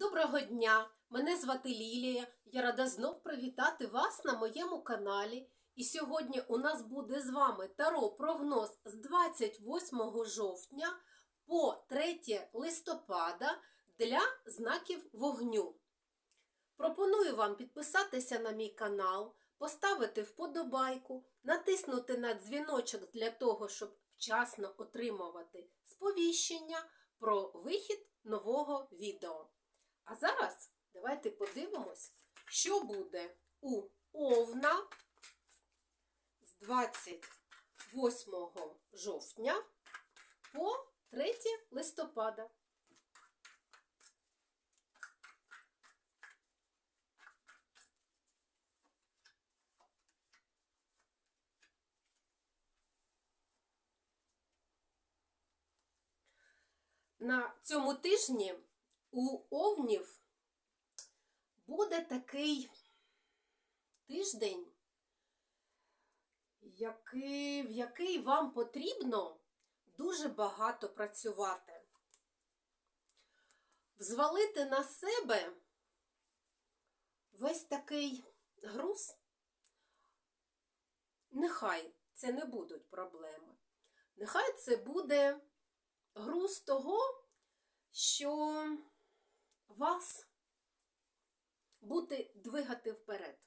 Доброго дня! Мене звати Лілія. Я рада знов привітати вас на моєму каналі. І сьогодні у нас буде з вами таро прогноз з 28 жовтня по 3 листопада для знаків вогню. Пропоную вам підписатися на мій канал, поставити вподобайку, натиснути на дзвіночок для того, щоб вчасно отримувати сповіщення про вихід нового відео. А зараз давайте подивимось, що буде у Овна з 28 жовтня по 3 листопада. На цьому тижні у Овнів буде такий тиждень, який, в який вам потрібно дуже багато працювати. Взвалити на себе весь такий груз, нехай це не будуть проблеми. Нехай це буде груз того, що вас буде двигати вперед.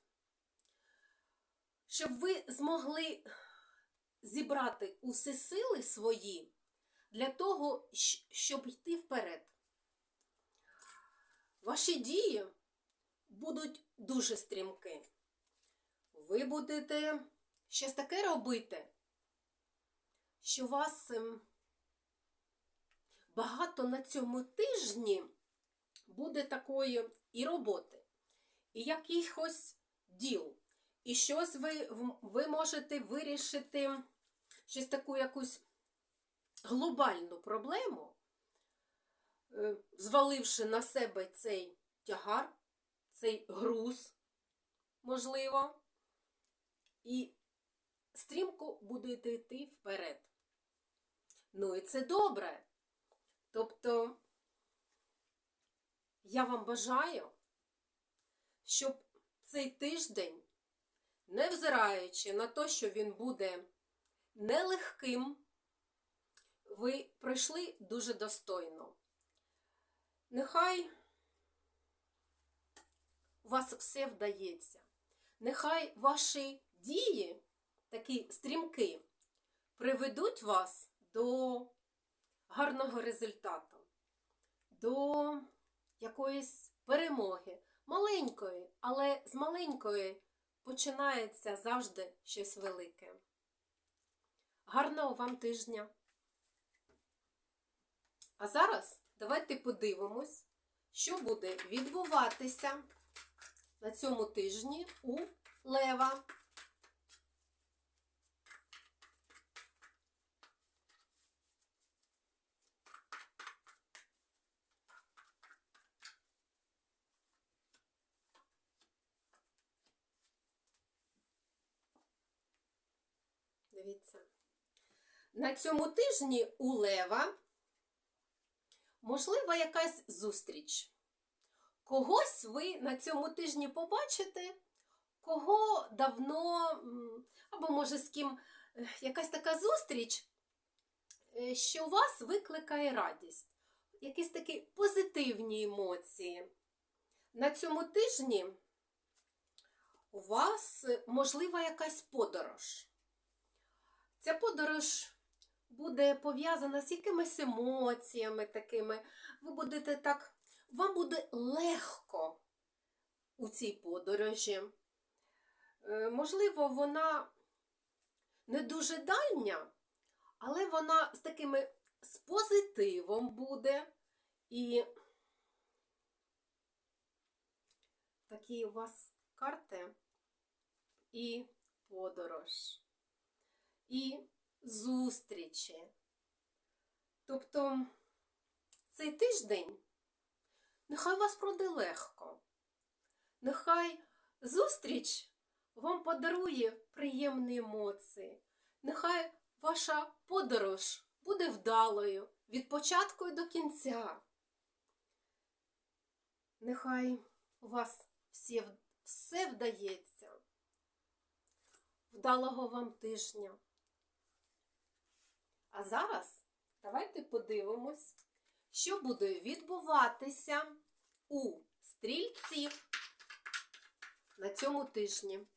Щоб ви змогли зібрати усі сили свої для того, щоб йти вперед. Ваші дії будуть дуже стрімкі. Ви будете щось таке робити, що вас ем, багато на цьому тижні буде такої і роботи, і якихось діл. І щось ви, ви можете вирішити щось таку якусь глобальну проблему, е, зваливши на себе цей тягар, цей груз, можливо, і стрімко будете йти вперед. Ну і це добре. Тобто я вам бажаю, щоб цей тиждень, невзираючи на те, що він буде нелегким, ви пройшли дуже достойно. Нехай у вас все вдається. Нехай ваші дії, такі стрімки, приведуть вас до гарного результату, до якоїсь перемоги, маленької, але з маленької починається завжди щось велике. Гарного вам тижня! А зараз давайте подивимось, що буде відбуватися на цьому тижні у Лева. Дивіться. На цьому тижні у Лева можлива якась зустріч. Когось ви на цьому тижні побачите, кого давно, або, може, з ким е, якась така зустріч, е, що у вас викликає радість, якісь такі позитивні емоції. На цьому тижні у вас можлива якась подорож. Ця подорож буде пов'язана з якимись емоціями такими. Ви будете так, вам буде легко у цій подорожі. Е, можливо, вона не дуже дальня, але вона з такими з позитивом буде. І такі у вас карти і подорож і зустрічі. Тобто цей тиждень нехай вас пройде легко, нехай зустріч вам подарує приємні емоції, нехай ваша подорож буде вдалою від початку і до кінця. Нехай у вас всі, все вдається. Вдалого вам тижня. А зараз давайте подивимось, що буде відбуватися у стрільців на цьому тижні.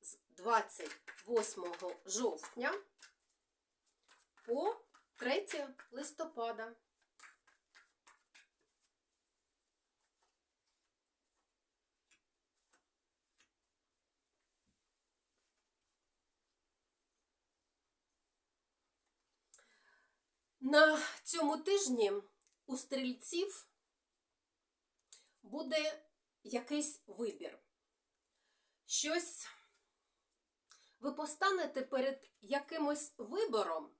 З 28 жовтня по 3 листопада. На цьому тижні у стрільців буде якийсь вибір. Щось ви постанете перед якимось вибором,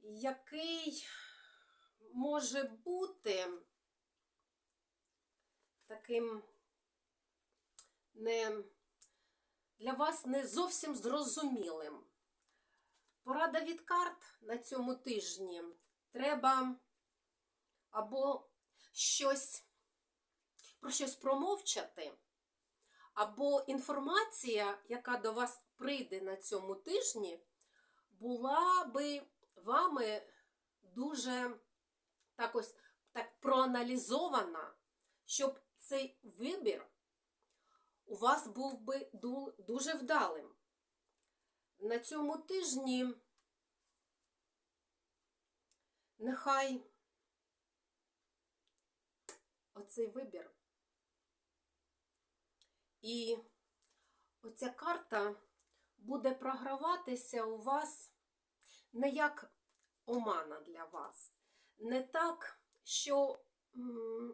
який може бути таким не для вас не зовсім зрозумілим. Порада від карт на цьому тижні. Треба або щось про щось промовчати, або інформація, яка до вас прийде на цьому тижні, була би вами дуже так ось так проаналізована, щоб цей вибір у вас був би дуже вдалим. На цьому тижні нехай оцей вибір. І оця карта буде програватися у вас не як омана для вас, не так, що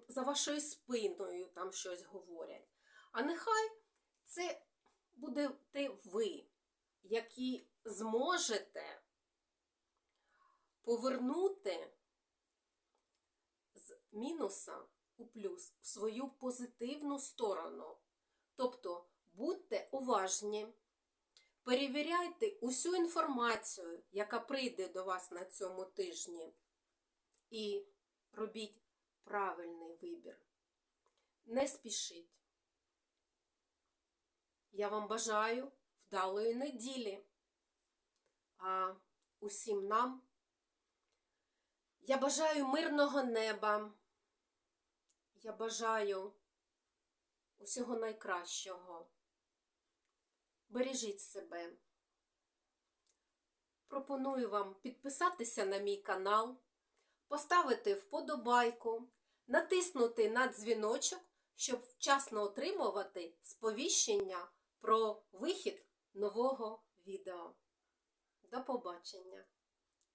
за вашою спиною там щось говорять. А нехай це будете ви, які зможете повернути з мінуса у плюс в свою позитивну сторону. Тобто будьте уважні, перевіряйте усю інформацію, яка прийде до вас на цьому тижні, і робіть правильний вибір. Не спішіть. Я вам бажаю вдалої неділі. А усім нам я бажаю мирного неба. Я бажаю усього найкращого. Бережіть себе. Пропоную вам підписатися на мій канал, поставити вподобайку, натиснути на дзвіночок, щоб вчасно отримувати сповіщення про вихід нового відео. До побачення!